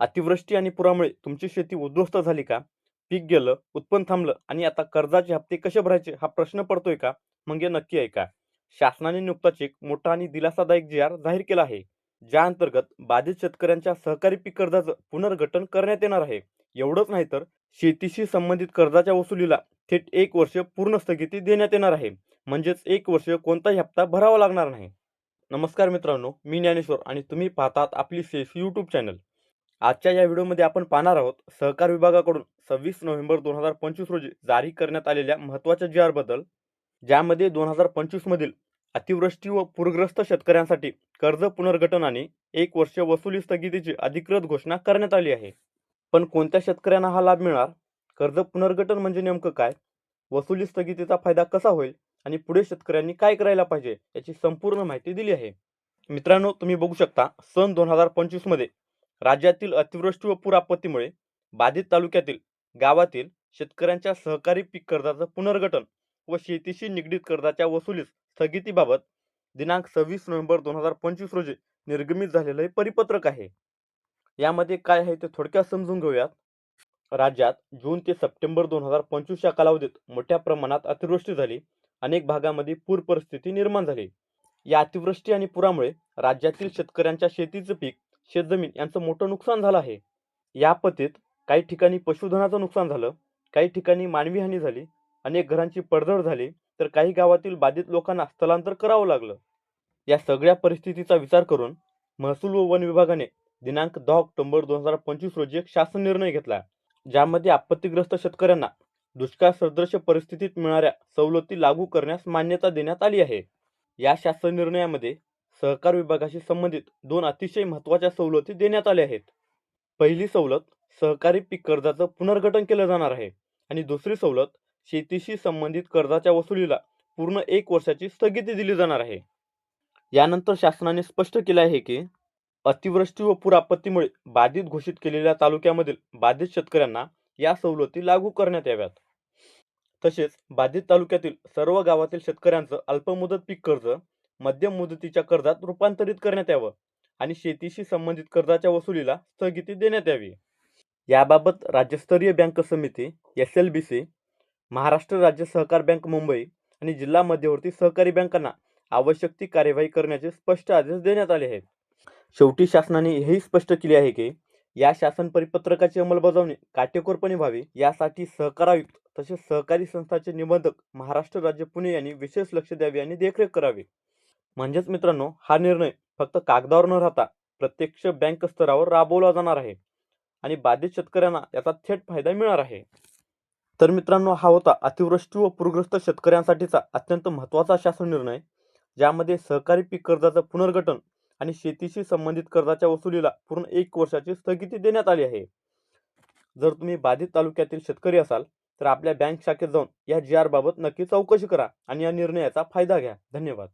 अतिवृष्टी आणि पुरामुळे तुमची शेती उद्ध्वस्त झाली का? पीक गेलं उत्पन्न थांबलं आणि आता कर्जाचे हप्ते कसे भरायचे हा प्रश्न पडतोय का? मग हे नक्की ऐका. शासनाने नुकताच एक मोठा आणि दिलासादायक जी आर जाहीर केला आहे ज्या अंतर्गत बाधित शेतकऱ्यांच्या सहकारी पीक कर्जाचं पुनर्गठन करण्यात येणार आहे. एवढंच नाही तर शेतीशी संबंधित कर्जाच्या वसुलीला थेट एक वर्ष पूर्ण स्थगिती देण्यात येणार आहे. म्हणजेच एक वर्ष कोणताही हप्ता भरावा लागणार नाही. नमस्कार मित्रांनो मी ज्ञानेश्वर आणि तुम्ही पाहतात आपली सेफ यूट्यूब चॅनल आजच्या या व्हिडिओमध्ये आपण पाहणार आहोत सहकार विभागाकडून सव्वीस नोव्हेंबर दोन हजार पंचवीस रोजी जारी करण्यात आलेल्या महत्त्वाच्या जी आरबद्दल ज्यामध्ये दोन हजार पंचवीसमधील अतिवृष्टी व पूरग्रस्त शेतकऱ्यांसाठी कर्ज पुनर्गठन आणि एक वर्ष वसुली स्थगितीची अधिकृत घोषणा करण्यात आली आहे. पण कोणत्या शेतकऱ्यांना हा लाभ मिळणार? कर्ज पुनर्गठन म्हणजे नेमकं काय? वसुली स्थगितीचा फायदा कसा होईल? आणि पुढे शेतकऱ्यांनी काय करायला पाहिजे? याची संपूर्ण माहिती दिली आहे. मित्रांनो तुम्ही बघू शकता सन दोन हजार पंचवीसमध्ये राज्यातील अतिवृष्टी व पूर आपत्तीमुळे बाधित तालुक्यातील गावातील शेतकऱ्यांच्या सहकारी पीक कर्जाचं पुनर्गठन व शेतीशी निगडीत कर्जाच्या वसुलीस स्थगितीबाबत दिनांक सव्वीस नोव्हेंबर दोन हजार पंचवीस रोजी निर्गमित झालेलं हे परिपत्रक आहे. यामध्ये काय आहे ते थोडक्यात समजून घेऊयात. राज्यात जून ते सप्टेंबर दोन हजार पंचवीस या कालावधीत मोठ्या प्रमाणात अतिवृष्टी झाली. अनेक भागामध्ये पूर परिस्थिती निर्माण झाली. या अतिवृष्टी आणि पुरामुळे राज्यातील शेतकऱ्यांच्या शेतीचं पीक शेतजमीन यांचं मोठं नुकसान झालं आहे. या आपत्तीत काही ठिकाणी पशुधनाचं नुकसान झालं काही ठिकाणी मानवी हानी झाली अनेक घरांची पडझड झाली तर काही गावातील बाधित लोकांना स्थलांतर करावं लागलं. या सगळ्या परिस्थितीचा विचार करून महसूल व वन विभागाने दिनांक दहा ऑक्टोबर दोन हजार पंचवीस रोजी एक शासन निर्णय घेतला ज्यामध्ये आपत्तीग्रस्त शेतकऱ्यांना दुष्काळ सदृश परिस्थितीत मिळणाऱ्या सवलती लागू करण्यास मान्यता देण्यात आली आहे. या शासन निर्णयामध्ये सहकार विभागाशी संबंधित दोन अतिशय महत्त्वाच्या सवलती देण्यात आल्या आहेत. पहिली सवलत सहकारी पीक कर्जाचं पुनर्गठन केलं जाणार आहे. आणि दुसरी सवलत शेतीशी संबंधित कर्जाच्या वसुलीला पूर्ण एक वर्षाची स्थगिती दिली जाणार आहे. यानंतर शासनाने स्पष्ट केले आहे की अतिवृष्टी व पूर आपत्तीमुळे बाधित घोषित केलेल्या तालुक्यामधील बाधित शेतकऱ्यांना या सवलती लागू करण्यात याव्यात. तसेच बाधित तालुक्यातील सर्व गावातील शेतकऱ्यांचं अल्पमुदत पीक कर्ज मध्यम मुदतीच्या कर्जात रूपांतरित करण्यात यावं आणि शेतीशी संबंधित कर्जाच्या वसुलीला स्थगिती देण्यात यावी. याबाबत राज्यस्तरीय बँक समिती S L B C Maharashtra राज्य सहकार बँक मुंबई आणि जिल्हा मध्यवर्ती सहकारी बँकांना आवश्यक ती कार्यवाही करण्याचे स्पष्ट आदेश देण्यात आले आहेत. शेवटी शासनाने हेही स्पष्ट केले आहे की या शासन परिपत्रकाची अंमलबजावणी काटेकोरपणे व्हावी यासाठी सहकार आयुक्त तसेच सहकारी संस्थांचे निबंधक महाराष्ट्र राज्य पुणे यांनी विशेष लक्ष द्यावे आणि देखरेख करावी. म्हणजेच मित्रांनो हा निर्णय फक्त कागदावर न राहता प्रत्यक्ष बँक स्तरावर राबवला जाणार आहे आणि बाधित शेतकऱ्यांना याचा थेट फायदा मिळणार आहे. तर मित्रांनो हा होता अतिवृष्टी व पूरग्रस्त शेतकऱ्यांसाठीचा अत्यंत महत्त्वाचा शासन निर्णय ज्यामध्ये सहकारी पीक कर्जाचं पुनर्गठन आणि शेतीशी संबंधित कर्जाच्या वसुलीला पूर्ण एक वर्षाची स्थगिती देण्यात आली आहे. जर तुम्ही बाधित तालुक्यातील शेतकरी असाल तर आपल्या बँक शाखेत जाऊन या जी आर बाबत नक्की चौकशी करा आणि या निर्णयाचा फायदा घ्या. धन्यवाद.